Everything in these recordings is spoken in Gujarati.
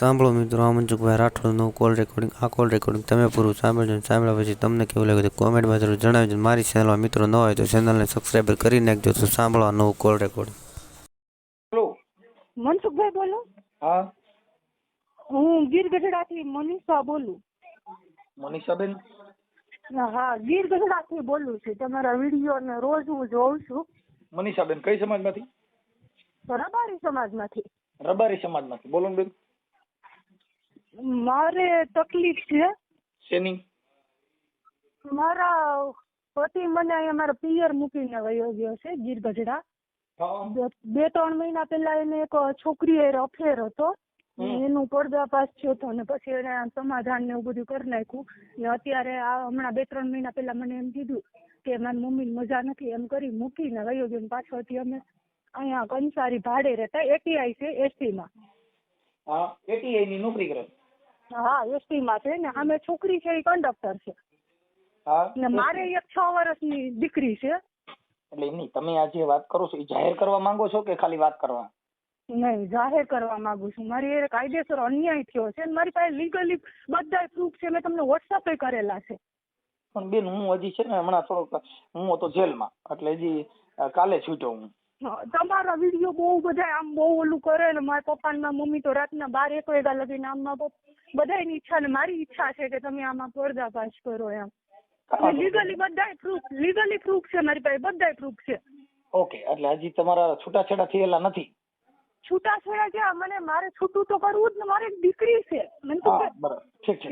સાંભળો મિત્રો આ મનસુખભાઈ રાઠોડનું કોલ રેકોર્ડિંગ આ કોલ રેકોર્ડિંગ તમે પૂરું સાંભળજો અને સાંભળ્યા પછી તમને કેવું લાગે તો કોમેન્ટમાં જરૂર જણાવજો મારી ચેનલમાં મિત્રો ન હોય તો ચેનલને સબસ્ક્રાઈબર કરી નાખજો તો સાંભળો આ નવું કોલ રેકોર્ડિંગ હેલો મનસુખભાઈ બોલો. હા. હું ગીર ગઢડાથી મનીષા બોલું. મનીષાબેન હા ગીર ગઢડાથી બોલું છું. તમારા વીડિયો ને રોજ હું જોઉં છું. મનીષાબેન કઈ સમાજમાંથી? રબારી સમાજમાંથી. રબારી સમાજમાંથી. બોલો બેન. મારે તકલીફ છે. શેની? મારા પતિ મને અહીંયા મારા પિયર મૂકીને વયો ગયો છે ગીર ગઢડા બે- ત્રણ મહિના પહેલા એને એક છોકરી અફેર હતો. એનું પડદાપાસ થયો હતો ને પછી એને સમાધાન ને એવું બધું કરી નાખ્યું. ને અત્યારે આ હમણાં બે ત્રણ મહિના પહેલા મને એમ કીધું કે મારી મમ્મી મજા નથી એમ કરી મૂકીને વયો ગયો ને પાછો હતી અમે અહીંયા કંસારી ભાડે રહેતા એટીઆઈ છે એસટી માં એટીઆઈ ની નોકરી કરે. હા એસટી માં છે ને અમે છોકરી છે એ કંડક્ટર છે. ને મારે એક છ વર્ષની દીકરી છે. એટલે એમ નહીં તમે આ જે વાત કરો છો એ જાહેર કરવા માંગો છો કે ખાલી વાત કરવા? નહીં જાહેર કરવા માંગુ છું. મારી એ કાયદેસર અન્યાય થયો છે અને મારી પાસે લીગલી બધા પ્રૂફ છે મેં તમને વોટ્સઅપ કરેલા છે. પણ બેન હું હજી છે ને હમણાં થોડોક હું હતો જેલમાં એટલે હજી કાલે છૂટ્યો હું. તમારા વીડિયો બહુ બધા આમ બહુ ઓલું કરે ને મારા પપ્પા ને મમ્મી તો રાતના બાર એક વાગ્યા લગીને આમ મારા બધાની ઈચ્છા ને મારી ઈચ્છા છે કે તમે આમાં પર્દાફાશ કરો એમ. લીગલી બધાય પ્રૂફ લીગલી પ્રૂફ છે મારી પાસે બધાય પ્રૂફ છે. ઓકે એટલે હજી તમારા છૂટાછેડા થયેલા નથી? છૂટાછેડા છે મને મારે છૂટું તો કરવું જ ને મારે એક દીકરી છે. મને તો ઠીક છે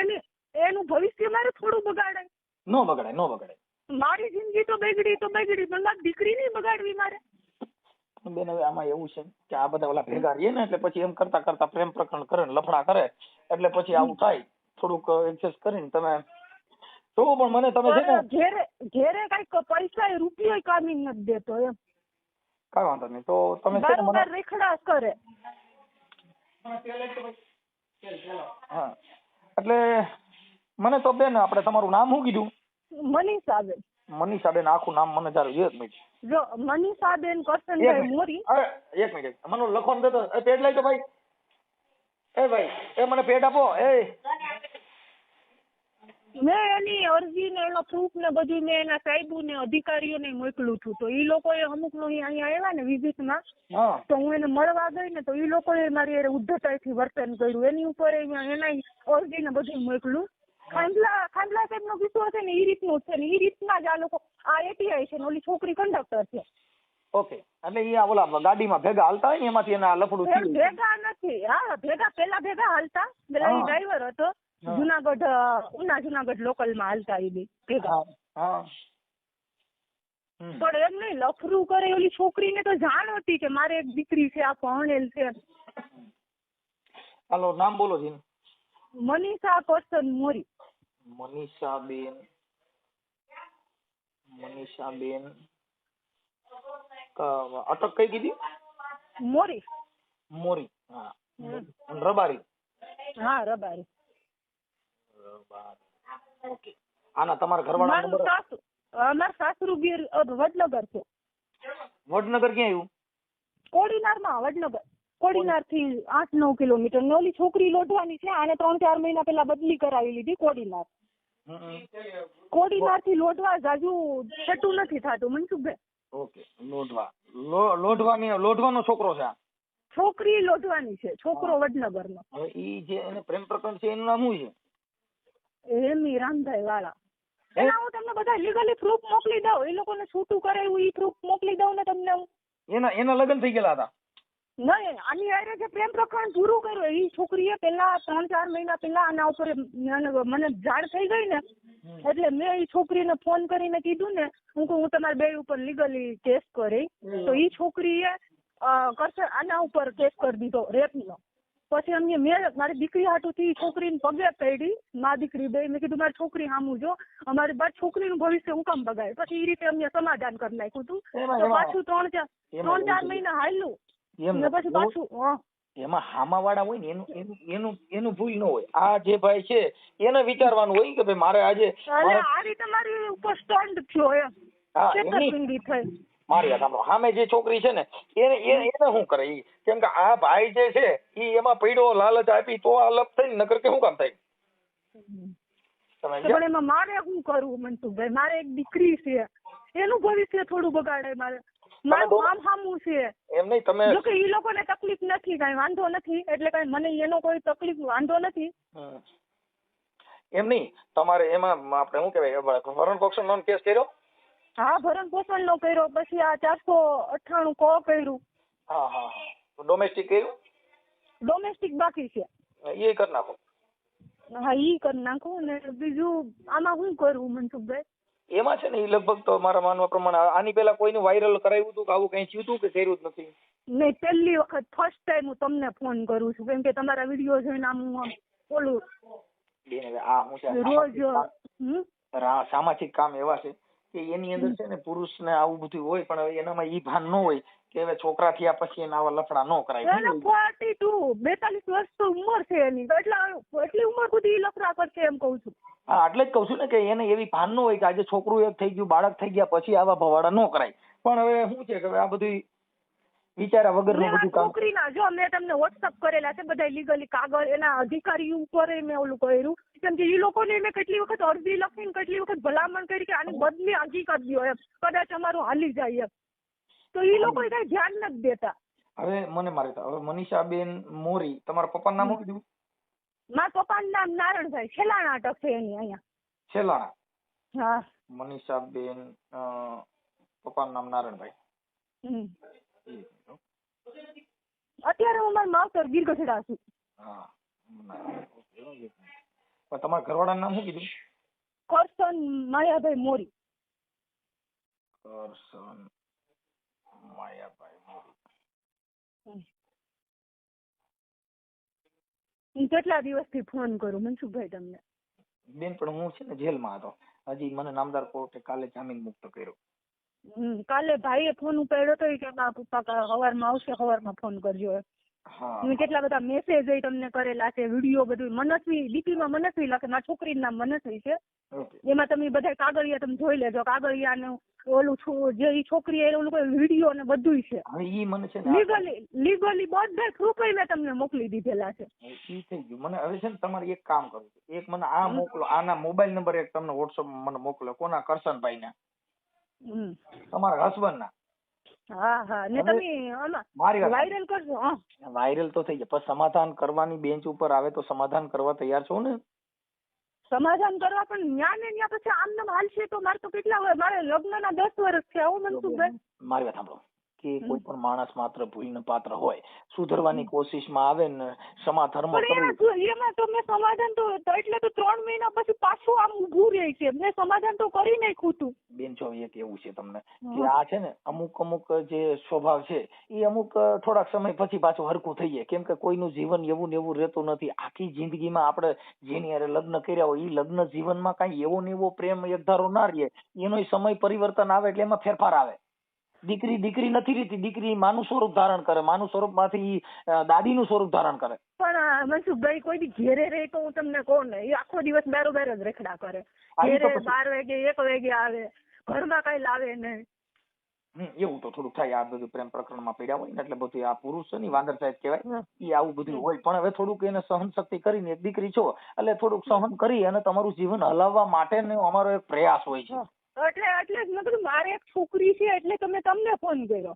એને એનું ભવિષ્ય મારે થોડું બગાડાય નો બગડાય નો બગડાય મારી જિંદગી તો બગડી તો બગડી પણ મારી દીકરી નહીં બગાડવી મારે. પણ બેન હવે આમાં એવું છે કે આ બધા ઓલા ભેગા રહીએ ને એટલે પછી એમ કરતા કરતા પ્રેમ પ્રકરણ કરે ને લફડા કરે એટલે પછી આવું થાય. થોડુંક એડજસ્ટ કરીને તમે તો પણ મને તમે છે ને ઘેરે ઘેરે કંઈક પૈસા રૂપિયો કામી નથી દેતો એમ. કઈ વાંધો નહીં. તો તમે છે ને મને રેખડા કરે. હા. એટલે મને તો બેન આપણે તમારું નામ શું કીધું? મનીષાબેન મનીષાબેન આખું નામ મને જરા એક મિનિટ જો મનીષાબેન કરશનભાઈ મોરી. અરે, એક મિનિટ. મને લખવાનું દેતો એ પેડ લઈ તો ભાઈ. એ ભાઈ એ મને પેડ આપો. એ. મેં એની અરજી ને એનો પ્રૂફ ને બધું મેં એના સાહેબો ને અધિકારીઓને મોકલું છું. તો ઈ લોકોએ અમુક નો અહીંયા આવ્યા ને વિઝિટમાં તો હું એને મળવા ગઈ ને તો લોકો લોકોએ મારી હારે ઉદ્ધતાઈથી વર્તન કર્યું. એની ઉપર એના અરજી ને બધું મોકલું. ખાંડલા ખાંડલા સાહેબ નો કિસ્સો છે ને ઈ રીતનું જ છે ને ઈ રીતના જ આ લોકો આ એટીઆઈ છે ને ઓલી છોકરી કંડક્ટર છે. ઓકે એટલે એ ઓલા ગાડીમાં ભેગા હાલતા હોય ને એમાંથી એના લફડું એ થયું? ભેગા નથી. હા ભેગા પેલા ભેગા હાલતા. પેલા એ ડ્રાઈવર હતો. જુનાગઢ ઉના જુનાગઢ લોકલમાં હાલતા એ બે ભેગા. પણ એમ નહીં લફરું કરે ઓલી છોકરીને તો જાણ હતી કે મારે એક દીકરી છે આ ભણેલ છે. હાલો નામ બોલો જીન. મનીષા કરશન મોરી. મનીષાબેન મનીષાબેન અટક કઈ કીધી? મોરી. મોરી હા. રબારી. હા રબારી. રબારી. ઓકે. આના તમારા ઘરવાળા નંબર સાસુ અમાર સાસરું ગીર વડનગર છે. વડનગર ક્યાં આવ્યું? કોડીનારમાં વડનગર. કોડીનારથી આઠ નવ કિલોમીટર. ને ઓલી છોકરી લોઢવાની છે આને ત્રણ ચાર મહિના પેલા બદલી કરાવી લીધી કોડીનાર. કોડીનારથી લોઢવા જાજુ છઠ્ઠું નથી થતું. મનસુખભાઈ ઓકે લોઢવા. લોઢવાની લોઢવાનો છોકરો છે આ? છોકરી લોઢવાની છે છોકરો વડનગર નો હવે ઈ જે એને પ્રેમ પ્રકરણ છે એનું નામ શું છે? એમી રામભાઈ વાળા? એના હું તમને બધા લીગલી પ્રૂફ મોકલી દઉં. એ લોકોને છૂટું કરાવ્યું ઈ પ્રૂફ મોકલી દઉં ને તમને હું. એના એના લગ્ન થઈ ગયેલા હતા? નહીં આની હારે જે પ્રેમ પ્રકરણ પૂરું કર્યું એ છોકરીએ પેલા ત્રણ ચાર મહિના પેલા આના ઉપર મને જાણ થઈ ગઈ ને એટલે મેં એ છોકરીને ફોન કરીને કીધું ને હું કહું હું તમારા બે ઉપર લીગલી કેસ કરી તો એ છોકરીએ કરશે આના ઉપર કેસ કરી દીધો રેપનો પછી અમને મેં મારી દીકરી હાટુથી છોકરીને પગે પડી મા દીકરી બે મેં કીધું મારી છોકરી સામું જો અમારી બાદ છોકરીનું ભવિષ્ય હું કામ બગાડે પછી એ રીતે અમને સમાધાન કરી નાખ્યું હતું પાછું ત્રણ ચાર ત્રણ ચાર મહિના હાલ્યું. એમ ને નથી. પછી પાછું હં. એમાં હામા વાળા હોય ને એનું એનું એનું એનું ભૂલ ન હોય. આ જે ભાઈ છે એને વિચારવાનું હોય કે ભાઈ મારે આજે મારે- મારી ઉપર સ્ટન્ટ થયો એમ. છેતરપિંડી થઈ. મારી વાત સાંભળો. સામે જે છોકરી છે ને એને એને શું કરે? ઈ કેમ કે આ ભાઈ જે છે ઈ એમાં પડ્યો લાલચ આપી તો આ અલગ થઈ નકર કે શું કામ થાય? પણ એમાં મારે શું કરવું મનસુખભાઈ? મારે એક દીકરી છે. એનું ભવિષ્ય થોડું બગાડે મારે. મારું કામ સામું છે. એમ નહીં તમે જો કે ઈ લોકોને તકલીફ નથી કઈ વાંધો નથી એટલે કઈ મને એનો કોઈ તકલીફ વાંધો નથી. એમ નહીં તમારે એમાં આપણે શું કહેવાય ભરણ પોષણ નો કેસ કર્યો? હા ભરણ પોષણ નો કર્યો પછી આ ચારસો અઠાણું કો કર્યું. હા હા ડોમેસ્ટિક કર્યું? ડોમેસ્ટિક બાકી છે. એ કરી નાખો. હા ઈ કરી નાખો ને બીજું આમાં શું કરવું મનસુખભાઈ? એમાં છે ને એ લગભગ તો મારા માનવા પ્રમાણે આની પહેલા કોઈને વાયરલ કરાવ્યું હતું કે આવું કઈ થયું હતું કે કર્યું જ નથી? નહીં પહેલી વખત ફર્સ્ટ ટાઈમ હું તમને ફોન કરું છું. કેમ કે તમારા વીડિયો જોઈને આમ હું બેન આ હું છે રોજ સામાજિક કામ- રા- સામાજિક કામ એવા છે કે એની અંદર છે ને પુરુષને આવું બધું હોય પણ એનામાં ઈ ભાન ન હોય. કે હવે છોકરા થયા પછી એના આવા લફડા ન કરાય. એને ફોર્ટી ટુ બેતાલીસ વર્ષ તો ઉંમર છે એની. તો એટલા એટલી ઉંમર સુધી લફડા કરશે એમ કહું છું. હા એટલે જ કહું છું ને કે એને એવી ભાન ન હોય કે આજે છોકરું એક થઈ ગયું બાળક થઈ ગયા પછી આવા ભવાડા ન કરાય. પણ હવે શું છે કે હવે આ બધું વિચારા વગરનું બધું કામ છોકરીના જો મેં તમને વોટ્સઅપ કરેલા છે બધા લીગલી કાગળ એના અધિકારી ઉપર મેં ઓલું કર્યું. કેમ કે એ લોકોને મેં કેટલી વખત અરજી લખીને કેટલી વખત ભલામણ કરી કે આની બદલી હજી દો એમ. કદાચ અમારું હાલી જાય એમ. તો એ લોકો કઈ ધ્યાન નથી દેતા. હવે મને મારે હવે મનીષાબેન મોરી તમારા પપ્પાનું નામ શું કીધું? મારા પપ્પાનું નામ નારણભાઈ છેલ્લા નાટક છે એની અહીંયા. છેલાણા? હા. મનીષાબેન પપ્પાનું નામ હો. અત્યારે હું મારા માવતર ગીરગઢડા છું. હા. તમારા ઘરવાળાનું નામ શું કીધું? કરશન માયાભાઈ મોરી. કરશન માયાભાઈ મોરી હું કેટલા દિવસથી ફોન કરું મનસુખભાઈ તમને? બેન પણ હું છે ને જેલમાં હતો. હજી મને નામદાર કોર્ટે કાલે જામીન મુક્ત કર્યો. કાલે ભાઈએ ફોન ઉપાડ્યો તો એ કે મારા પપ્પા હવારમાં આવશે હવારમાં ફોન કરજો કેટલા બધા મેસેજ તમને કરેલા છે વીડિયો બધું. મનસ્વી ડીપીમાં મનસ્વી લખે મારા છોકરીનું નામ મનસ્વી છે. એમાં તમે બધા કાગળિયા તમે જોઈ લેજો. કાગળિયાનું ઓલું જે ઈ છોકરી એ ઓલું કોઈ વીડિયો ને બધું છે. ઈ મને છે લીગલી લીગલી બધા પ્રૂફ મેં તમને મોકલી દીધેલા છે. ઈ થઈ ગયું. મને હવે છે ને તમારે એક કામ કરવું છે. એક મને આ મોકલો આના મોબાઈલ નંબર એક તમને વોટ્સઅપ મને મોકલો કોના કરશનભાઈ ના હમ. તમારા હસબન્ડ ના હા હા. ને તમે આમાં વાયરલ કરજો હા. વાયરલ તો થઈ જાય. પણ સમાધાન કરવાની બેન્ચ ઉપર આવે તો સમાધાન કરવા તૈયાર છો ને? સમાધાન કરવા પણ ન્યા ને ન્યા પછી આમ નામ હાલશે તો મારે તો કેટલા મારે લગ્નના દસ વર્ષ છે. આવું મનસુખભાઈ? મારી વાત સાંભળો. કે કોઈ પણ માણસ માત્ર ભૂલને પાત્ર હોય સુધરવાની કોશિશમાં આવે ને ક્ષમા ધર્મ એમાં તો મેં સમાધાન તો તો એટલે તો ત્રણ મહિના પછી પાછું આમ ઉભું રહે છે. મેં સમાધાન તો કરી નાખ્યું હતું બેન જો એક એવું છે તમને કે આ છે ને અમુક અમુક જે સ્વભાવ છે એ અમુક થોડાક સમય પછી પાછું હરકું થઈ જાય. કેમ કે કોઈનું જીવન એવું ને એવું રહેતું નથી. આખી જિંદગીમાં આપણે જેની અરે લગ્ન કર્યા હોય એ લગ્ન જીવનમાં કાંઈ એવો ને એવો પ્રેમ એકધારો ના રહે. એનો સમય પરિવર્તન આવે એટલે એમાં ફેરફાર આવે. દીકરી દીકરી નથી રીતી દીકરી માનું સ્વરૂપ ધારણ કરે માનું સ્વરૂપમાંથી અ, દાદીનું સ્વરૂપ ધારણ કરે. પણ મનસુખભાઈ કોઈ બી ઘેરે રહે તો હું તમને કહું ને એ આખો દિવસ બારો બાર જ રેખડા કરે. ઘેરે બાર વાગે એક વાગે આવે ઘરમાં કઈ લાવે નહીં. એવું તો થોડુંક થાય આ બધું પ્રેમ પ્રકરણમાં પડ્યા હોય ને એટલે બધું આ પુરુષ છે ને વાંદર સાહેબ કહેવાય. એ આવું બધું હોય. પણ હવે થોડુંક એને સહન શક્તિ કરીને એક દીકરી છો એટલે થોડુંક સહન કરી અને તમારું જીવન હલાવવા માટેનો અમારો એક પ્રયાસ હોય છે. એટલે એટલે મેં કીધું મારે એક છોકરી છે એટલે તમે તમને ફોન કર્યો.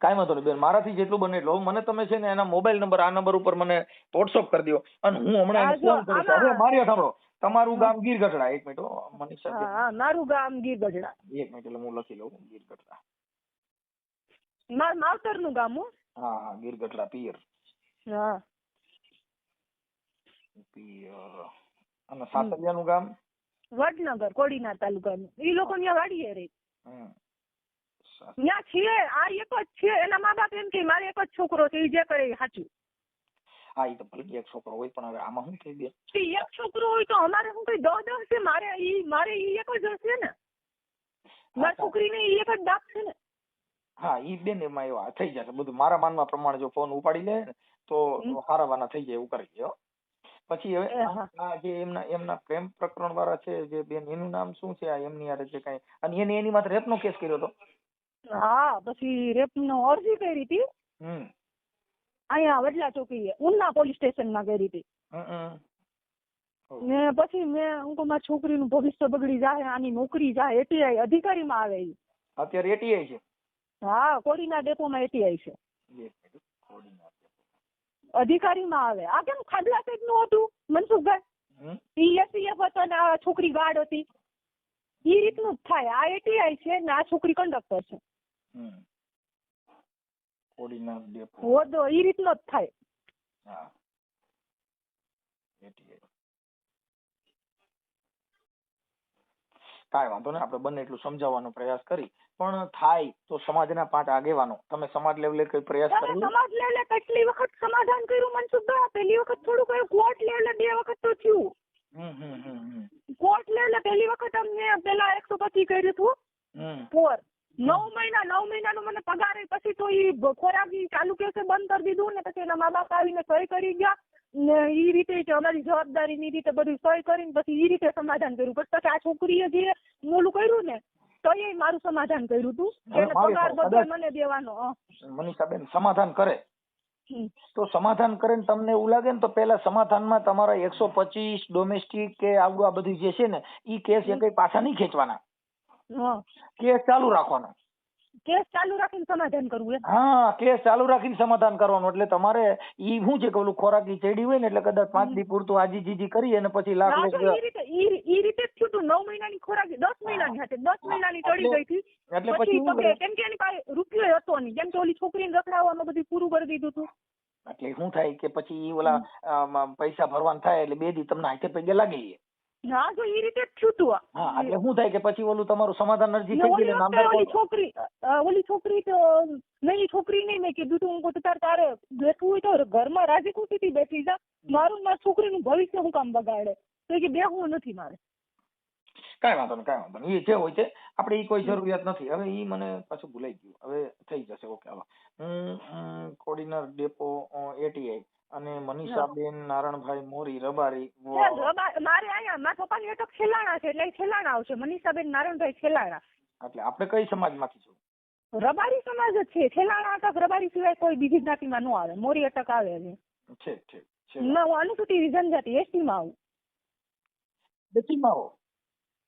કાંઈ વાંધો નહીં બેન મારાથી જેટલું બને એટલું મને તમે છે ને એના મોબાઈલ નંબર આ નંબર ઉપર મને વોટ્સઅપ કરી દો અને હું હમણાં ફોન કરું છું. હવે મારી સાંભળો તમારું ગામ ગીર ગઢડા એક મિનિટ મનીષા હા મારું ગામ ગીર ગઢડા એક મિનિટ એટલે હું લખી લઉં ગીર ગઢડા મારા માવતરનું ગામ હું. હા હા ગીર ગઢડા પિયર. હા. પિયર. અને સાતલિયાનું ગામ? વડનગર કોડીનાર તાલુકાનું. ઈ લોકો ત્યાં વાડીએ રહે ત્યાં છે આ એક જ છે એના મા બાપ એમ કે મારે એક જ છોકરો છે ઈ જે કરે સાચું. હા એ તો ભલે એક છોકરો હોય પણ હવે આમાં શું થઈ બેન એક છોકરો હોય તો અમારે શું કઈ દસ દસ છે મારે ઈ મારે ઈ એક જ હશે ને? મારી છોકરીને ઈ એક જ બાપ છે ને? હા ઈ બેન એમાં એવા થઈ જશે બધું મારા માનવા પ્રમાણે જો ફોન ઉપાડી લે ને તો હારાવાના થઈ જાય એવું કરી હો. પછી હવે આ જે એમના એમના પ્રેમ પ્રકરણ વાળા છે જે બેન એનું નામ શું છે? આ એમની હારે જે કઈ. અને એને એની માથે રેપનો કેસ કર્યો હતો. હા પછી રેપ નો અરજી કરી હતી. હમ. અહીંયા વડલા ચોકી ઉના પોલીસ સ્ટેશનમાં કરી હતી. ને પછી મેં હું કહું મારી છોકરીનું ભવિષ્ય બગડી જાય આની નોકરી જાય એટીઆઈ અધિકારી માં આવે અત્યારે એટીઆઈ છે? હા કોડીના ડેપોમાં એટીઆઈ છે. અધિકારીમાં આવે. આ કેમ ખાડલા સાહેબનું હતું મનસુખભાઈ હમ? ઈ હતો ને આ છોકરી ગાર્ડ હતી. ઈ રીતનું જ થાય. આ એટીઆઈ છે ને આ છોકરી કંડક્ટર છે. હોદો ઈ રીતનો જ થાય. કાંઈ વાંધો નહીં આપણે બંને એટલું સમજાવવાનો પ્રયાસ કરી. પણ થાય તો સમાજના પાંચ આગેવાનો. તમે સમાજ લેવલે કઈ પ્રયાસ કર્યો? સમાજ લેવલે કેટલી વખત સમાધાન કર્યું? મનસુખભાઈ પહેલી વખત થોડું કયું કોર્ટ લેવલે બે વખત તો થયું. કોર્ટ લેવલે પહેલી વખત અમને પેલા એકસો પચી કર્યું હતું. ફોર નવ મહિના નવ મહિનાનો મને પગાર પછી તો ઈ ખોરાક ચાલુ કેસે બંધ કરી દીધું ને પછી એના મા બાપ આવીને સહી કરી ગયા. ને ઈ રીતે અમારી જવાબદારી ની રીતે બધું સહી કરીને પછી ઈ રીતે સમાધાન કર્યું. પછી આ છોકરીએ જે મોલું કર્યું ને તો એ મારું સમાધાન કર્યું તું. હવે પગાર બધો મને દેવાનો મનીષાબેન સમાધાન કરે. તો સમાધાન કરે ને તમને એવું લાગે ને તો પેલા સમાધાનમાં તમારા એકસો પચીસ ડોમેસ્ટિક કે આવું આ બધું જે છે ને ઈ કેસ એ કઈ પાછા નહીં ખેંચવાના. કેસ ચાલુ રાખવાનો. કેસ ચાલુ રાખીને સમાધાન કરવું એમ. હા કેસ ચાલુ રાખીને સમાધાન કરવાનું. એટલે તમારે ઈ શું છે કે ઓલું ખોરાકી ચડી હોય ને એટલે કદાચ પાંચ દી પૂરતું આજી જીજી કરી અને પછી લાખ ઈ રીતે ઈ રીતે જ થયું નવ મહિનાની ખોરાક દસ મહિનાની હતી દસ મહિનાની ચડી ગઈ હતી. એટલે પછી કેમ કે એની પાસે રૂપિયો હતો નહીં. કેમ કે ઓલી છોકરીને રખડાવવાનું બધું પૂરું કરી દીધું હતું એટલે શું થાય કે પછી ઈ ઓલા પૈસા ભરવાના થાય એટલે બે દી તમને હાથે પગે લાગી. હા જો એ રીતે થયું હા એટલે શું થાય કે પછી ઓલું તમારું સમાધાન અરજી થઈ ઓલી ગઈ નામદાર ઓલી છોકરી ઓલી છોકરી તો નહીં છોકરી નહીં મેં કીધું તું હું તો તારે તારે બેઠવું હોય તો ઘરમાં રાજી ખુશીથી બેઠી જા. મારું ને મારી છોકરીનું ભવિષ્ય હું કામ બગાડે? તો એ કે બેહવું નથી મારે. કાંઈ વાંધો નહીં કાંઈ વાંધો નહીં. એ જે હોય છે આપણે ઈ કોઈ જરૂરિયાત નથી. હવે ઈ મને પાછું ભૂલાઈ ગયું. હવે થઈ જશે. ઓકે હવે હું કોર્ડિનર ડેપો એટીઆઈ અને મનીષાબેન નારણભાઈ મોરી રબારી મારે અહીંયા મારા પપ્પાની અટક છેલાણા છે એટલે છેલાણા આવશે. મનીષાબેન નારણભાઈ છેલાણા એટલે આપણે કઈ સમાજમાંથી છો? રબારી સમાજ જ છે. છેલાણા અટક રબારી સિવાય કોઈ બીજી જ્ઞાતિમાં ન આવે. મોરી અટક આવે છે. ઠીક ઠીક ના હું અનુસૂચિત જનજાતિ એસટી માં આવું. બેટીમાં હો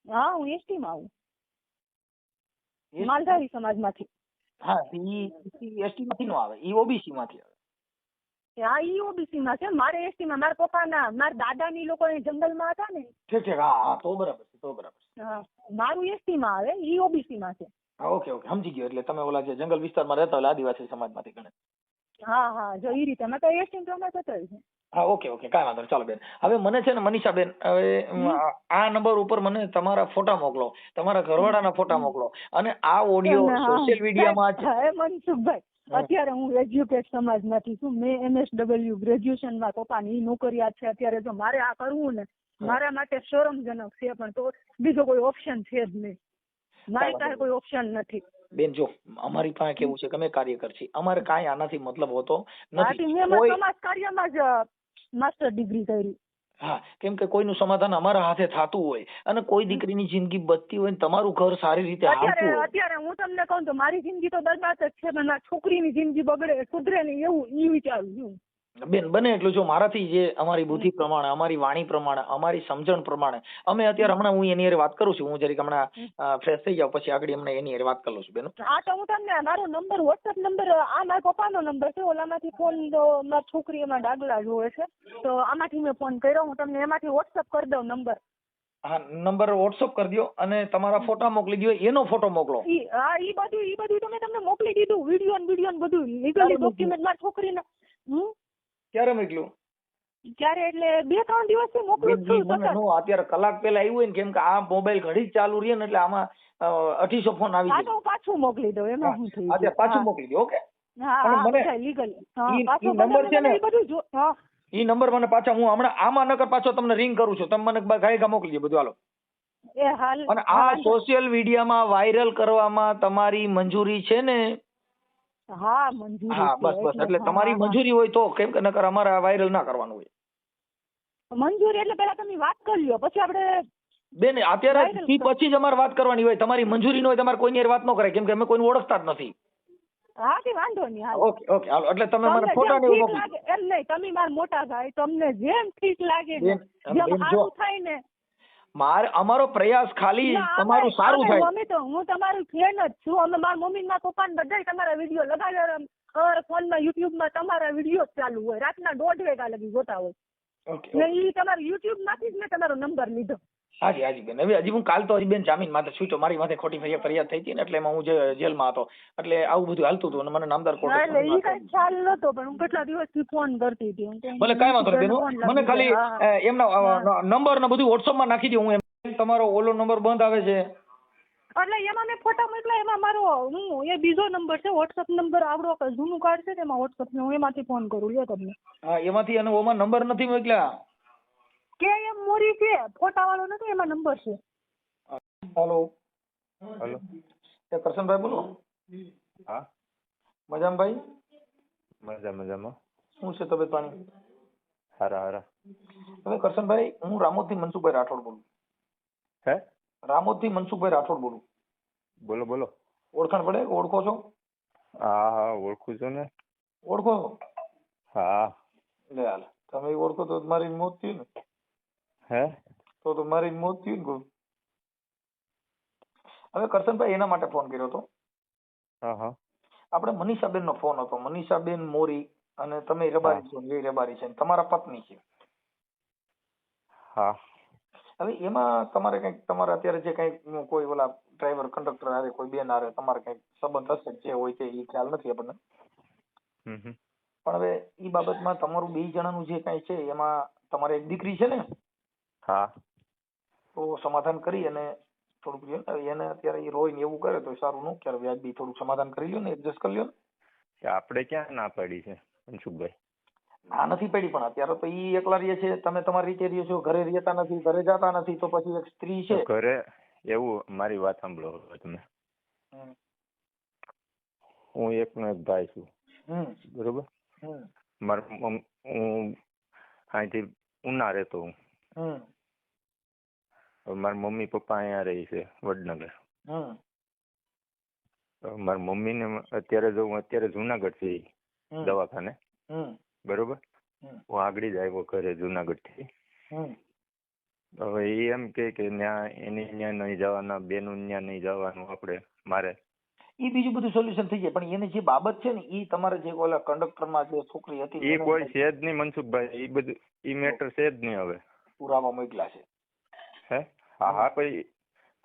હા હું એસટી માં આવું માલધારી સમાજમાંથી. હા ઈ એસટી માંથી નો આવે. ઈ ઓબીસી માંથી આવે. હા ઈ ઓબીસી માં છે મારે એસટી માં મારા પપ્પાના મારા દાદાની લોકો એ જંગલમાં હતા ને. ઠીક ઠીક. હા હા તો બરાબર છે તો બરાબર છે. હા, મારું એસટી માં આવે ઈ ઓબીસી માં છે. હા ઓકે ઓકે. સમજી ગયો એટલે તમે ઓલા જે જંગલ વિસ્તારમાં રહેતા હોય આદિવાસી સમાજમાંથી ગણે. હા હા જો ઈ રીતે. મેં તો એસટી પ્રમાણે જતો છે. હા ઓકે ઓકે. કાંઈ વાંધો ચાલો બેન. હવે મને છે ને મનીષાબેન હવે આ- નંબર ઉપર મને તમારા ફોટા મોકલો. તમારા ઘરવાળાના ફોટા મોકલો. અને આ ઓડિયો સોશિયલ મીડિયામાં મનસુખભાઈ. અત્યારે હું એજ્યુકેટ સમાજમાંથી છું. મેં એમએસડબલ્યુ ગ્રેજ્યુએશનમાં પપ્પાની ઈ નોકરિયાત છે. અત્યારે જો મારે આ કરવું ને મારા માટે શરમજનક છે પણ તો બીજો કોઈ ઓપ્શન છે જ નહીં. મારી પાસે કોઈ ઓપ્શન નથી. બેન જો અમારી પાસે કેવું છે કે અમે કાર્યકર છીએ અમારે કાંઈ આનાથી મતલબ હોતો નથી. મેં સમાજ કાર્યમાં જ માસ્ટર ડિગ્રી કરી. હા કેમ કે કોઈનું સમાધાન અમારા હાથે થતું હોય અને કોઈ દીકરીની જિંદગી બચતી હોય ને તમારું ઘર સારી રીતે અત્યારે અત્યારે હું તમને કહું તો મારી જિંદગી તો બરબાદ જ છે પણ છોકરીની જિંદગી બગડે સુધરે નહીં એવું ઈ વિચારું છું. બેન બને એટલું. જો મારાથી જે અમારી બુદ્ધિ પ્રમાણે અમારી વાણી પ્રમાણે અમારી સમજણ પ્રમાણે અમે અત્યારે હમણાં હું એની હારે વાત કરું છું. હું જરીક હમણાં ફ્રેશ થઈ જાઉં પછી આગળ હમણાં એની હારે વાત કરું છું બેન. હા તો હું તમને મારો નંબર વોટ્સએપ નંબર આ મારા પપ્પાનો નંબર છે. ઓલામાંથી ફોન તો મારી છોકરી એમાં ડાગલા જોવે છે. તો આમાંથી મેં ફોન કર્યો. હું તમને એમાંથી વોટ્સઅપ કરી દઉં નંબર હા નંબર વોટ્સઅપ કરી દો અને તમારા ફોટા મોકલી દો એનો ફોટો મોકલો. હા ઈ બધું ઈ બધું તમે તમને મોકલી દીધું. વીડિયો ને વીડિયો ને બધું. લીગલી ડોક્યુમેન્ટ મારી છોકરીના. હમ? ક્યારે મોકલું ક્યારે? એટલે બે ત્રણ દિવસથી મોકલું છું મને નો અત્યારે કલાક પહેલા આવ્યું ને કેમ કે આ મોબાઈલ ઘડી ચાલુ રહે ને એટલે આમાં અઢીસો ફોન આવી જાય. હું પાછું મોકલી દઉં એમાં શું થઈ અત્યારે પાછું મોકલી દઉં ઓકે? હા મને લીગલ. ઈ- નંબર છે ને? ઈ હા. નંબર મને પાછા હું હમણાં આમાં નકર પાછો તમને રિંગ કરું છું. તમે મને ગાયકા મોકલી દો બધું હાલો. અને આ સોશિયલ મીડિયામાં વાયરલ કરવામાં તમારી મંજૂરી છે ને? હા મંજૂરી હા બસ બસ. એટલે તમારી. મંજૂરી હોય તો કેમ કે નકર અમારે વાયરલ ના કરવાનું હોય. મંજૂરી એટલે પહેલા તમે વાત કરી લ્યો પછી આપણે બેન અત્યારે થી પછી જ અમારે વાત કરવાની હોય. તમારી મંજૂરી ન હોય તમારે કોઈની વાત ન કરાય કેમ કે અમે કોઈને ઓળખતા જ નથી. હા તે વાંધો નહીં હાલો. ઓકે ઓકે હાલો. એટલે તમે મને ફોટા ને એવું મોકલો. એમ નહીં તમે મારા મોટા ભાઈ તમને જેમ ઠીક લાગે જેમ સારું થાય ને મારે અમારો પ્રયાસ ખાલી તમારું સારું થાય. મમ્મી તો હું તમારું ફેન જ છું. અમે મારા મમ્મી મારા પપ્પા ને બધા તમારા વીડિયો લગાવ્યા માં ફોનમાં યુટ્યુબમાં તમારા વીડિયો ચાલુ હોય. રાતના દોઢ વાગ્યા લગી જોતા હોય. ઓકે ને ઈ તમારા યુટ્યુબમાંથી જ મેં તમારો નંબર લીધો. હાજી હાજી બેન. હવે હજી હું કાલ તો હજી બેન જામીન માટે છૂટ્યો મારી માથે ખોટી ફરિયાદ ફરિયાદ થઈ હતી ને એટલે એમાં હું જે- જેલમાં હતો. એટલે આવું બધું હાલતું હતું અને મને નામદાર કોર્ટ એટલે ઈ કઈ ખ્યાલ નતો પણ હું કેટલા દિવસથી ફોન કરતી હતી. ભલે કાંઈ વાંધો નહીં મને ખાલી એમના નંબર ને બધું વોટ્સઅપમાં નાખી દઉં હું એમ તમારો ઓલો નંબર બંધ આવે છે. એટલે એમાં મેં ફોટા મોકલા એમાં મારો હું એ બીજો નંબર છે વોટ્સઅપ નંબર આવડો જૂનું કાર્ડ છે એમાં વોટ્સઅપ હું એમાંથી ફોન કરું લ્યો તમને. હા એમાંથી અને ઓમાં નંબર નથી મોકલ્યા. કે એમ મોરી છે? ફોટા વાળો નથી એમાં નંબર છે. હેલો હેલો એ કરશનભાઈ બોલો. હા. મજામાં ભાઈ? મજા મજામાં. શું છે તબિયત પાણી? હારા હારા. હવે કરશનભાઈ હું રામોદથી મનસુખભાઈ રાઠોડ બોલું. હે? રામોદથી મનસુખભાઈ રાઠોડ બોલું. બોલો બોલો. ઓળખાણ પડે? ઓળખો છો? હા હા ઓળખું છું ને. ઓળખો? હા. લે હાલ. તમે ઓળખો તો મારી મોત થયું ને. હે? તો તો મારી મોત થયું ને હવે કરશનભાઈ એના માટે ફોન કર્યો હતો. હા હા. આપણે મનીષાબેન નો ફોન હતો. મનીષાબેન મોરી અને તમે રબારી છો એ રબારી છે તમારા પત્ની છે. હા. હવે એમાં તમારે કંઈક તમારે અત્યારે જે કંઈક કોઈ ઓલા ડ્રાઈવર કંડક્ટર હારે કોઈ બેન હારે તમારે કંઈક સંબંધ હશે જે હોય તે એ ખ્યાલ નથી આપણને. પણ હવે એ બાબતમાં તમારું બે જણાનું જે કઈ છે એમાં તમારે એક દીકરી છે ને હા. તો સમાધાન કરી અને થોડુંક એને અત્યારે એ રોય ને એવું કરે તો સારું નું ક્યારે વ્યાજબી થોડુંક સમાધાન કરી લ્યો ને એડજસ્ટ કરી લ્યો ને. કે આપણે ક્યાં ના પાડી છે મનસુખભાઈ? ના નથી પડી પણ અત્યારે તો ઈ એકલા રહે છે. તમે તમારી રીતે રહ્યો છો ઘરે રહેતા નથી ઘરે જતા નથી તો પછી એક સ્ત્રી છે. ઘરે એવું મારી વાત સાંભળો તમે. હું એકનો એક ભાઈ છું. બરોબર? માર હું અહીંથી ઉના રહેતો હું. મારા મમ્મી પપ્પા અહીંયા રહે છે વડનગર. હમ, મમ્મી ને અત્યારે જો હું અત્યારે જુનાગઢથી દવાખાને. બરોબર? હું આગળ જ આવ્યો ઘરે જુનાગઢથી. હવે એ એમ કે કે ન્યા એની ન્યા નહીં જવાના બેનું ન્યા નહીં જવાનું આપણે મારે. ઈ બીજું બધું સોલ્યુશન થઈ જાય. પણ એને જે બાબત છે ને એ તમારે જે ઓલા કંડક્ટરમાં જે છોકરી હતી એ કોઈ છે જ નહીં મનસુખભાઈ. એ બધું એ મેટર છે જ નહીં હવે. પુરાવા મોકલા છે. હે? હા હા પછી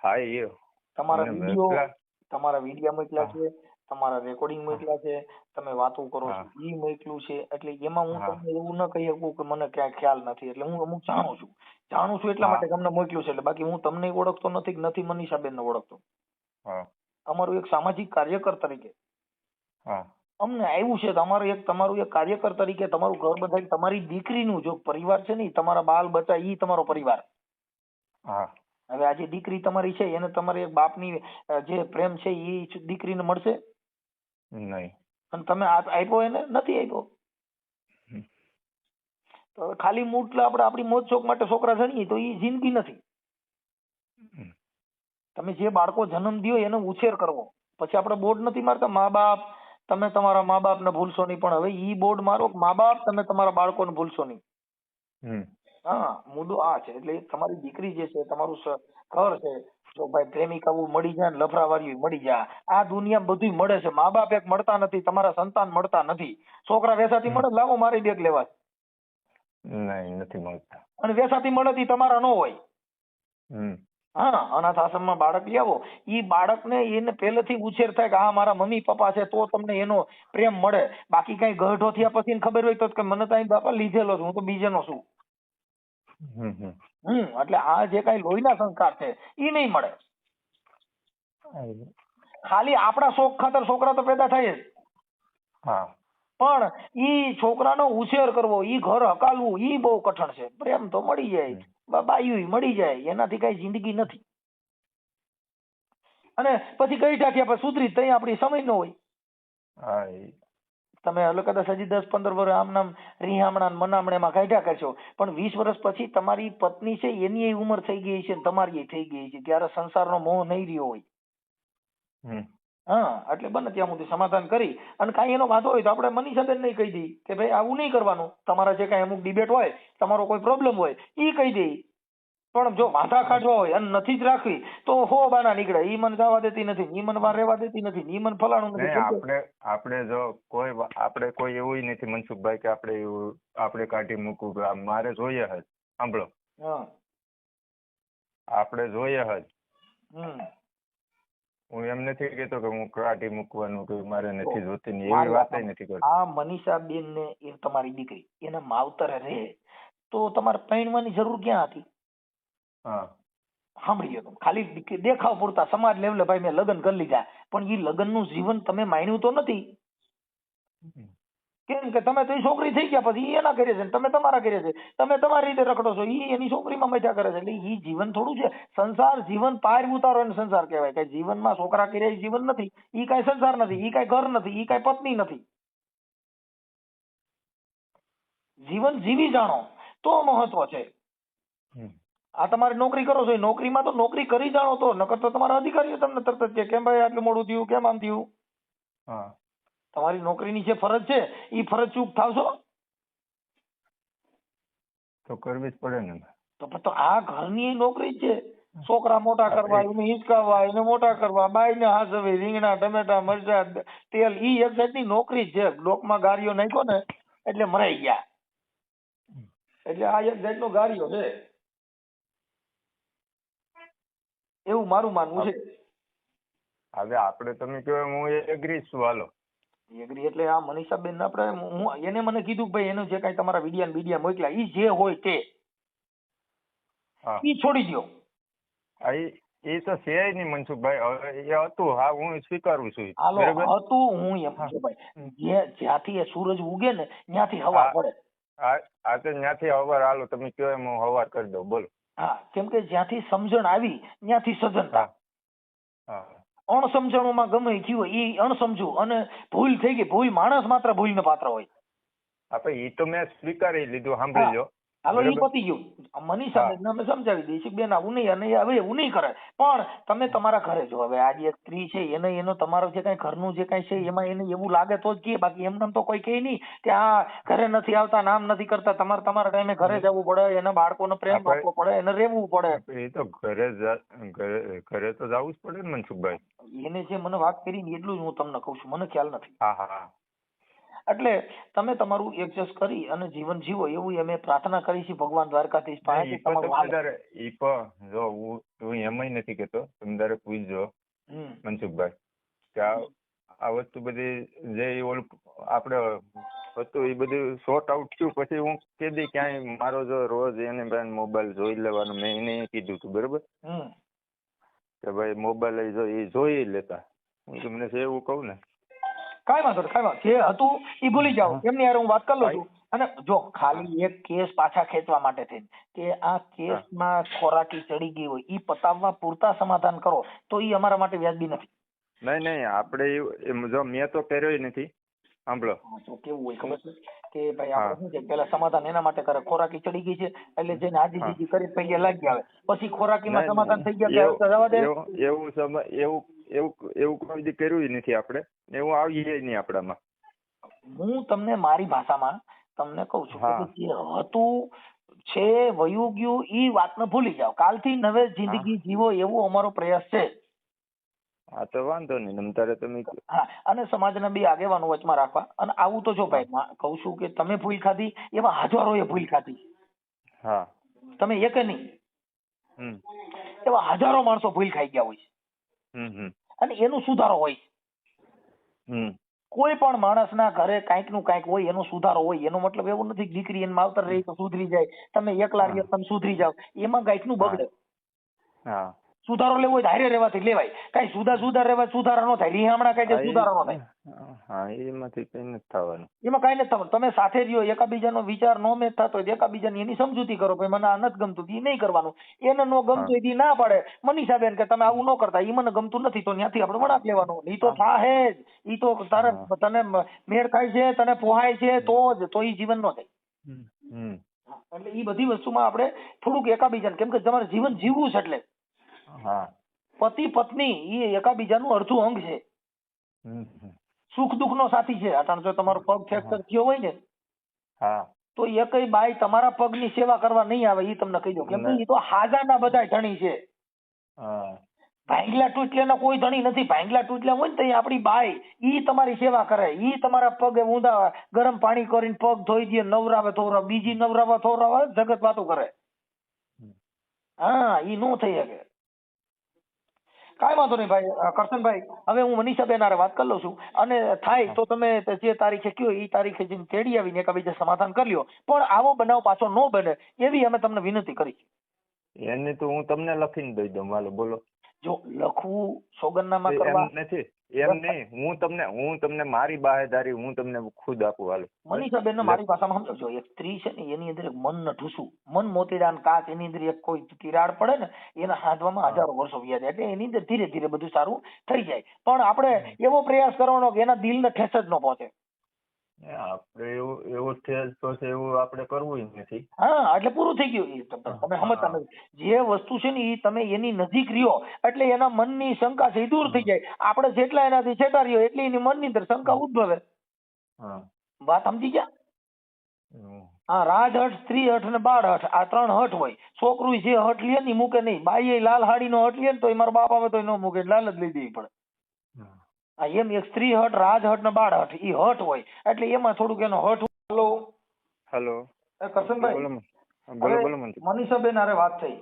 હા એ તમારા વીડિયો તમારા વીડિયો મોકલ્યા છે તમારા રેકોર્ડિંગ મોકલ્યા છે તમે વાતો કરો છો એ મોકલ્યું છે એટલે એમાં હું તમને એવું ન કહી શકું કે મને ક્યાંય ખ્યાલ નથી એટલે હું અમુક જાણું છું. જાણું છું એટલા માટે તમને મોકલ્યું છે એટલે બાકી હું તમને ઓળખતો નથી નથી મનીષાબેન ને ઓળખતો અમારું એક સામાજિક કાર્યકર તરીકે. અમને આવ્યું છે તમારું એક તમારું એક કાર્યકર તરીકે તમારું ઘર બધાય તમારી દીકરીનું જો પરિવાર છે ને તમારા બાલ બચ્ચા ઈ તમારો પરિવાર. હા. હવે આ જે દીકરી તમારી છે એને તમારે બાપની જે પ્રેમ છે ઈ દીકરીને મળશે? નહીં. અને તમે આપ્યો એને? નથી આપ્યો? તો ખાલી મૂટલા આપણે આપણી મોજ શોખ માટે છોકરા જણીએ તો એ જિંદગી નથી. તમે જે બાળકો જન્મ દ્યો એનો ઉછેર કરવો. પછી આપણે બોર્ડ નથી મારતા? મા બાપ તમે તમારા મા બાપને ભૂલશો નહીં. પણ હવે ઈ બોર્ડ મારો મા બાપ તમે તમારા બાળકોને ભૂલશો નહીં. હા મુદ્દો આ છે. એટલે તમારી દીકરી જે છે તમારું ઘર છે જો ભાઈ પ્રેમિકાઓ મળી જાય ને લફરાવાળીઓ મળી જાય આ દુનિયા બધું મળે છે. મા બાપ એક મળતા નથી તમારા સંતાન મળતા નથી. છોકરા વેસાથી મળે લાવો મારી બેગ લેવા. નહીં નથી મળતા. અને વેસાથી મળે તી તમારા નો હોય. હા અનાથ આશ્રમમાં બાળક લઈ આવો. ઈ બાળકને એને પહેલેથી ઉછેર થાય કે આ મારા મમ્મી પપ્પા છે તો તમને એનો પ્રેમ મળે. બાકી કઈ ગઢો થયા પછી ખબર હોય તો કે મને તો અહીં બાપા લીધેલો છું હું તો બીજેનો છું. હમ એટલે આ જે કઈ લોહીના સંસ્કાર છે ઈ નહીં મળે. ખાલી આપણા શોખ ખાતર છોકરા તો પેદા થાય જ. હા. પણ ઈ છોકરાનો ઉછેર કરવો ઈ ઘર હકાલવું ઈ બહુ કઠણ છે. પ્રેમ તો મળી જાય. બાયું મળી જાય. એનાથી કઈ જિંદગી નથી. અને પછી કઈ ટાંકી પછી સુધરી તઈ આપણી સમય ન હોય. એ. તમે હલો કદાચ હજી દસ પંદર વર્ષ આમ નામ રીહામણા મનામણામાં કાઢ્યા કરશો. પણ વીસ વર્ષ પછી તમારી પત્ની છે એની ઉંમર થઈ ગઈ છે તમારી થઈ ગઈ છે. ત્યારે સંસારનો મોહ નહીં રહ્યો હોય. હા એટલે બને ત્યાં સુધી સમાધાન કરી. અને કાંઈ એનો વાંધો હોય તો આપણે મનીષાબેન નહીં કહી દઈએ કે ભાઈ આવું નહીં કરવાનું. તમારા જે કાંઈ અમુક ડિબેટ હોય તમારો કોઈ પ્રોબ્લેમ હોય એ કહી દઈએ. પણ જો વાંધા કાઢવા હોય અને નથી જ રાખવી તો હો બાના નીકળે. ઈ મન જવા દેતી નથી ઈ મન વાર રહેવા દેતી નથી ઈ મન ફલાણું નથી આપણે આપણે જો કોઈ આપણે કોઈ એવું નથી મનસુખભાઈ કે આપણે એવું આપણે કાઢી મૂકવું મારે જોઈએ જ સાંભળો. આપણે જોઈએ જ હું એમ નથી કેતો કે હું કાઢી મૂકવાનું કે મારે નથી જોતી ને એવી વાત નથી કરતો. આ મનીષાબેન ને એ તમારી દીકરી એના માવતરે રહે. તો તમારે પૈણવાની જરૂર ક્યાં હતી? હા તો. ખાલી દેખાવ પૂરતા. સમાજ લેવલે ભાઈ મેં લગ્ન કરી લીધા. પણ એ લગ્નનું જીવન તમે માણ્યું તો નથી. કેમ કે તમે તો છોકરી થઈ ગયા પછી એના કરે છે તમે તમારા કરે છે. તમે તમારી રીતે રખડો છો ઈ એની છોકરીમાં મજા કરે છે. એટલે ઈ જીવન થોડું છે. સંસાર જીવન પાર ઉતારો એને સંસાર કહેવાય. કે જીવનમાં છોકરા કર્યા એ જીવન નથી. ઈ કાંઈ સંસાર નથી. ઈ કાંઈ ઘર નથી. ઈ કાંઈ પત્ની નથી. જીવન જીવી જાણો. તો મહત્વ છે. આ તમારી નોકરી કરો છો એ નોકરીમાં તો નોકરી કરી જાણો તો નકર તો તમારા અધિકારીઓ તમને તરત જ કે કેમ ભાઈ આટલું મોડું થયું કેમ આમ થયું? હા. તમારી નોકરીની જે ફરજ છે એ ફરજ ચૂક થાવશો? તો કરવી જ પડે ને. તો તો આ ઘરની નોકરી છે. છોકરા મોટા કરવા એને હિંચકાવવા એને મોટા કરવા બાઈને હાસવે રીંગણા ટમેટા મરચા તેલ ઈ એક જાતની નોકરી છે. લોકમાં ગાડીઓ નાખ્યો ને એટલે મરાઈ ગયા. એટલે આ એક જાતનો ગાડીઓ છે. એવું મારું માનવું છે. હવે આપણે તમે કહો એમ હું એગ્રી છું હાલો. એગ્રી એટલે આ મનીષાબેન આપણે હું એને મને કીધું ભાઈ એનું જે કાંઈ તમારા વિડિયા વિડિયા મોકલ્યા ઈ જે હોય તે. હા. ઈ છોડી દો એ તો છે જ નહીં મનસુખભાઈ. હવે એ હતું હા હું સ્વીકારું છું. હાલો હતું હું એમ છું ભાઈ જે જ્યાંથી એ સૂરજ ઉગે ને ત્યાંથી હવા પડે. આ તો ત્યાંથી હવાર હાલો તમે કયો એમ હું હવાર કરી દઉં બોલો. હા કેમ કે જ્યાંથી સમજણ આવી ત્યાંથી સજ્જનતા અણસમજણોમાં ગમે એ થયું હોય ઈ અણસમજુ અને ભૂલ થઈ ગઈ ભૂલ માણસ માત્ર ભૂલને પાત્ર હોય. આપણે એ તો મેં સ્વીકારી લીધું સાંભળી લો. હાલો એ પતી ગયું. મનીષા અમે સમજાવી દઈએ છીએ બેન આવું નહીં અને હવે એવું નહીં કરે. પણ તમે તમારા ઘરે જો હવે આ એક સ્ત્રી છે એને એનો તમારો જે કઈ ઘરનું જે કઈ છે એમાં એને એવું લાગે તો જ કહે બાકી એમને તો કોઈ કહે નહીં કે આ ઘરે નથી આવતા નામ નથી કરતા તમારે તમારા ટાઈમે ઘરે જવું પડે એના બાળકોને પ્રેમ આપવો પડે એને રહેવું પડે. એ તો ઘરે ઘરે ઘરે તો જવું જ પડે ને મનસુખભાઈ. એને જે મને વાત કરી ને એટલું જ હું તમને કહું છું મને ખ્યાલ નથી. હા હા. એટલે તમે તમારું એડજસ્ટ કરી અને જીવન જીવો એવું અમે પ્રાર્થના કરી છે ભગવાન દ્વારકાધીશ ઈ પાસેથી તમારું. પણ જો હું હું એમાંય નથી કેતો તમે તારે પૂછજો. મનસુખભાઈ કે આ આ વસ્તુ બધી જે ઓલ આપણે હતું એ બધું શોર્ટ આઉટ થયું પછી હું કીધી ક્યાંય મારો જો રોજ એને પાસે મોબાઈલ જોઈ લેવાનો મેં એને કીધું હતું બરોબર હમ કે ભાઈ મોબાઈલ જો એ જોઈ લેતા હું તમને એવું કહું ને કાંઈ વાંધો નહીં કાંઈ વાંધો જે હતું એ ભૂલી જાઓ. એમની યાર હું વાત કરી લઉં છું. અને જો ખાલી એક કેસ પાછા ખેંચવા માટે થઈને કે આ કેસમાં ખોરાકી ચડી ગઈ હોય એ પતાવવા પૂરતા સમાધાન કરો તો એ અમારા માટે વ્યાજબી નથી. નહીં નહીં આપણે જો મેં તો કર્યો નથી. સાંભળો. તો કેવું હોય ખબર છે? કે ભાઈ આપણે શું છે પેલા સમાધાન એના માટે કરે. ખોરાકી ચડી ગઈ છે એટલે જેને આજી. જીજી કરી પૈયા લાગી આવે. પછી ખોરાકીમાં સમાધાન થઈ ગયા એવું- એવું એવું એવું કોઈ દી કર્યું નથી આપણે એવું આવીએ નહીં આપણામાં હું તમને મારી ભાષામાં તમને કહું છું કે જે હતું છે વયું ગયું ઈ વાતને ભૂલી જાઓ. કાલથી નવે જિંદગી જીવો એવો અમારો પ્રયાસ છે. હા તો વાંધો નહીં. તમ તમે હા અને સમાજને બી આગેવાનો વચમાં રાખવા. અને આવું તો જો ભાઈ કહું છું કે તમે ભૂલ ખાધી એવા હજારોએ ભૂલ ખાધી. હા. તમે એક નહીં. એવા હજારો માણસો ભૂલ ખાઈ ગયા હોય છે. અને એનું સુધારો હોય. છે. કોઈ પણ માણસના ઘરે કાંઈકનું કાંઈક હોય એનો સુધારો હોય એનો મતલબ એવો નથી દીકરી એને માવતર રહી તો સુધરી જાય. તમે એકલા રહ્યો તમે સુધરી જાવ એમાં કાંઈકનું બગડે. હા. સુધારો લેવો હોય હારે રહેવાથી લેવાય. કઈ સુધા સુધાર રહેવા સુધારા નો થાય. રીહામણા કઈ સુધારા ન થાય. હા એમાંથી કઈ નથી થવાનું. એમાં કાંઈ નથી થવાનું. તમે સાથે રહ્યો એકાબીજાનો વિચાર નો મેચ થતો હોય એકાબીજાની એની સમજૂતી કરો ભાઈ મને આ નથી ગમતું એ નહીં કરવાનું. એને નો ગમતું એ ના પાડે. મનીષાબેન કે તમે આવું ન કરતા ઈ મને ગમતું નથી તો ત્યાંથી આપણે વળાક લેવાનો. ઈ તો થાહે જ. એ તો તારે તને મેળ ખાય છે તને પોહાય છે તો જ તો ઈ જીવન નો થાય. એટલે એ બધી વસ્તુમાં આપણે થોડુંક એકાબીજાને કેમ કે તમારે જીવન જીવવું છે એટલે. હા. પતિ પત્ની ઈ એકાબીજાનું અડધું અંગ છે. સુખ દુઃખ નો સાથી છે. અટાણ જો તમારો પગ ફ્રેક્ચર થયો હોય ને હા. તો એક બાઈ તમારા પગની સેવા કરવા નહીં આવે એ તમને કહી દો. કેમ કે ના. ઈ તો હાજાના બધા ધણી છે. ભાંગલા ટૂટલેના કોઈ ધણી નથી. ભાંગલા તૂટલા હોય ને તો આપડી આપણી બાઈ ઈ તમારી સેવા કરે. ઈ તમારા પગે ઊંધા ગરમ પાણી કરીને પગ ધોઈ દે નવરાવે થોરા બીજી નવરાવા થોરાવે જગત વાતો કરે. હા ઈ નો થઈ શકે. કાંઈ વાંધો નહીં ભાઈ કરશનભાઈ, હવે હું મનીષાબેન હારે વાત કરી લઉં છું. અને થાય તો તમે જે તારીખે કયો એ તારીખે જઈને તેડી આવીને એકબીજા સમાધાન કરી લ્યો. પણ આવો બનાવ પાછો ન બને, એવી અમે તમને વિનંતી કરી એને તો હું તમને લખીને દઈ દઉં, હાલો, બોલો. જો લખવું સોગંદનામા કરવા નથી. એમ નહીં. હું તમને હું તમને મારી બાહેદારી હું તમને ખુદ આપું. હાલો. મનીષાબેન મારી ભાષામાં સમજો એક સ્ત્રી છે ને એની અંદર એક મન ન ઠૂસું મન મોતીડાન કાચ એની અંદર એક કોઈ તિરાડ પડે ને એના હાથવામાં હજારો વર્ષો વ્યા જાય એટલે એની અંદર ધીરે ધીરે બધું સારું થઈ જાય. પણ આપણે એવો પ્રયાસ કરવાનો કે એના દિલને ઠેસ જ ન પહોંચે. આપણે એવું એવું ઠેસ તો છે એવું આપણે કરવું નથી. હા એટલે પૂરું થઈ ગયું. તમે તમે સમજતા નથી. જે વસ્તુ છે ને એ તમે એની નજીક રહ્યો એટલે એના મનની શંકા છે દૂર થઈ જાય. આપણે જેટલા એનાથી છેટા રહ્યો એટલી એની મનની અંદર શંકા ઉદ્ભવે. વાત સમજી ગયા? હા રાજ હઠ સ્ત્રી હઠ અને બાળ હઠ આ ત્રણ હઠ હોય. છોકરું જે હઠ લે ને મૂકે નહીં. બાઈએ લાલ હાડી નો હઠ લે ને તો મારો બાપ આવે તો ન મૂકે લાલ જ લઈ દેવી પડે. એમ એક સ્ત્રી હઠ રાજહટ ને બાળ હઠ ઈ હઠ હોય. એટલે એમાં થોડુંક એનો હઠ હાલો? હેલો. એ કરશનભાઈ? બોલો મનીષાબેન અરે વાત થઈ.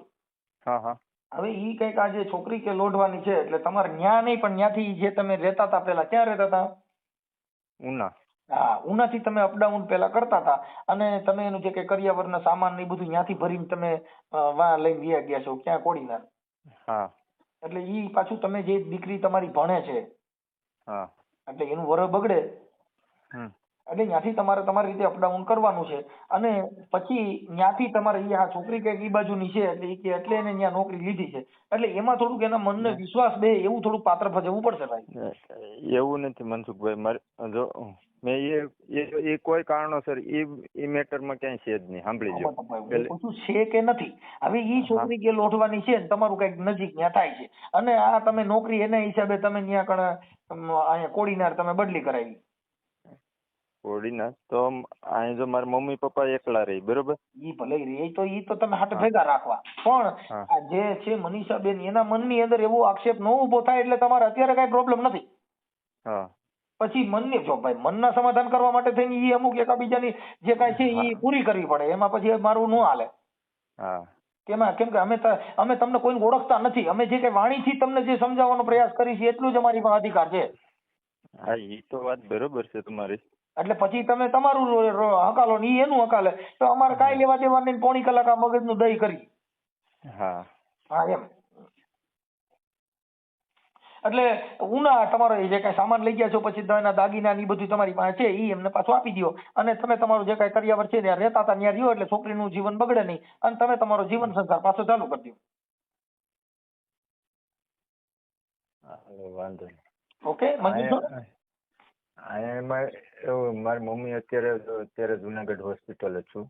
હા હા. હવે ઈ કંઈક આ જે છોકરી કે લોઢવાની છે એટલે તમારે ન્યા નહીં પણ ન્યાથી જે તમે રહેતા હતા પેલા ક્યાં રહેતા હતા ઉના. હા ઉનાથી તમે અપડાઉન પેલા કરતા હતા અને તમે એનું જે કે કરિયાવરના સામાન ને બધું ન્યાથી ભરીને તમે વા લઈ લઈને વ્યા ગયા છો ક્યાં કોડીનાર? હા. એટલે ઈ પાછું તમે જે દીકરી તમારી ભણે છે હા. એટલે એનું વર બગડે. હમ. એટલે ત્યાંથી તમારે તમારી રીતે અપડાઉન કરવાનું છે. અને પછી ત્યાંથી તમારે ઈ આ છોકરી કંઈક ઈ બાજુની છે એટલે ઈ કે એટલે એને ત્યાં નોકરી લીધી છે. એટલે એમાં થોડુંક એના મનને વિશ્વાસ બે એવું થોડું પાત્ર ભજવવું પડશે ભાઈ. એવું નથી મનસુખભાઈ મારે જો મેં એ એ- એ કોઈ કારણોસર એ એ મેટરમાં ક્યાંય છે જ નહીં સાંભળી જો પૂછું છે કે નથી? હવે ઈ છોકરી કે લોઢવાની છે ને તમારું કંઈક નજીક ત્યાં થાય છે. અને આ તમે નોકરી એના હિસાબે તમે ત્યાં કણ અહીંયા કોડીનાર તમે બદલી કરાવી. કોડીનાર તો અહીં જો મારા મમ્મી પપ્પા એકલા રહી બરોબર? ઈ ભલે રહી તો ઈ તો તમે હાથે ભેગા રાખવા. પણ આ જે છે મનીષાબેન એના મનની અંદર એવો આક્ષેપ ન ઊભો થાય એટલે તમારે અત્યારે કઈ પ્રોબ્લેમ નથી. હા. પછી મનને જો ભાઈ મનના સમાધાન કરવા માટે થઈને ઈ અમુક એકાબીજાની જે કાંઈ છે ઈ પૂરી કરવી પડે એમાં પછી મારું ન હાલે. હા. કેમાં? કેમ કે અમે અમે તમને કોઈને ઓળખતા નથી. અમે જે કઈ વાણીથી તમને જે સમજાવવાનો પ્રયાસ કરી છે એટલું જ અમારી પાસે અધિકાર છે. હા એ તો વાત બરોબર છે તમારી. એટલે પછી તમે તમારું હકાલો ને એનું હકાલે. તો અમારે કાંઈ લેવા દેવા નહીં પોણી કલાક આ મગજનું દહીં કરી. હા. હા એમ. એટલે ઉના તમારો જે કાંઈ સામાન લઈ ગયા છો પછી એના દાગીના ને બધું તમારી પાસે છે એ એમને પાછું આપી દો અને તમે તમારું જે કાંઈ કરિયાવર છે ત્યાં રહેતા હતા ત્યાં રહ્યો એટલે છોકરીનું જીવન બગડે નહીં. અને તમે તમારો જીવન સંસાર પાછો ચાલુ કરી દો વાંધો નહીં. ઓકે મંજૂર છો? એમાં એવું મારી મમ્મી અત્યારે અત્યારે જુનાગઢ હોસ્પિટલ છું.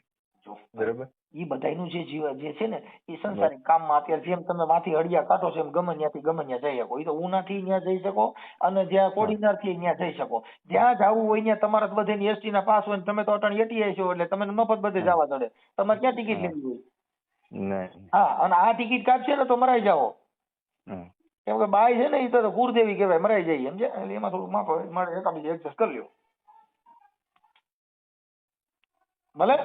બરોબર. ઈ બધાયનું જે જીવ જે છે ને એ સંસારિક કામમાં અત્યારે જેમ તમે માથી હળિયા કાઢો છો એમ ગમે ત્યાંથી ગમે ત્યાં જઈ શકો. એ તો ઉનાથી ત્યાં જઈ શકો અને જ્યાં કોડીનારથી ત્યાં જઈ શકો. જ્યાં જવું હોય ત્યાં તમારા બધે એસટી ના પાસ હોય ને તમે તો અટણ એટીઆઈ છો એટલે તમને મફત બધે જવા ચડે તમારે ક્યાં ટિકિટ લેવી હોય? હા અને આ ટિકિટ કાઢશે ને તો મરાઈ જાઓ. કેમ કે બાય છે ને એ તો કુળદેવી કહેવાય મરાઈ જાય એમ છે. એટલે એમાં થોડું માફ મારે એકાબીજે એડજસ્ટ કરી લ્યો. ભલે?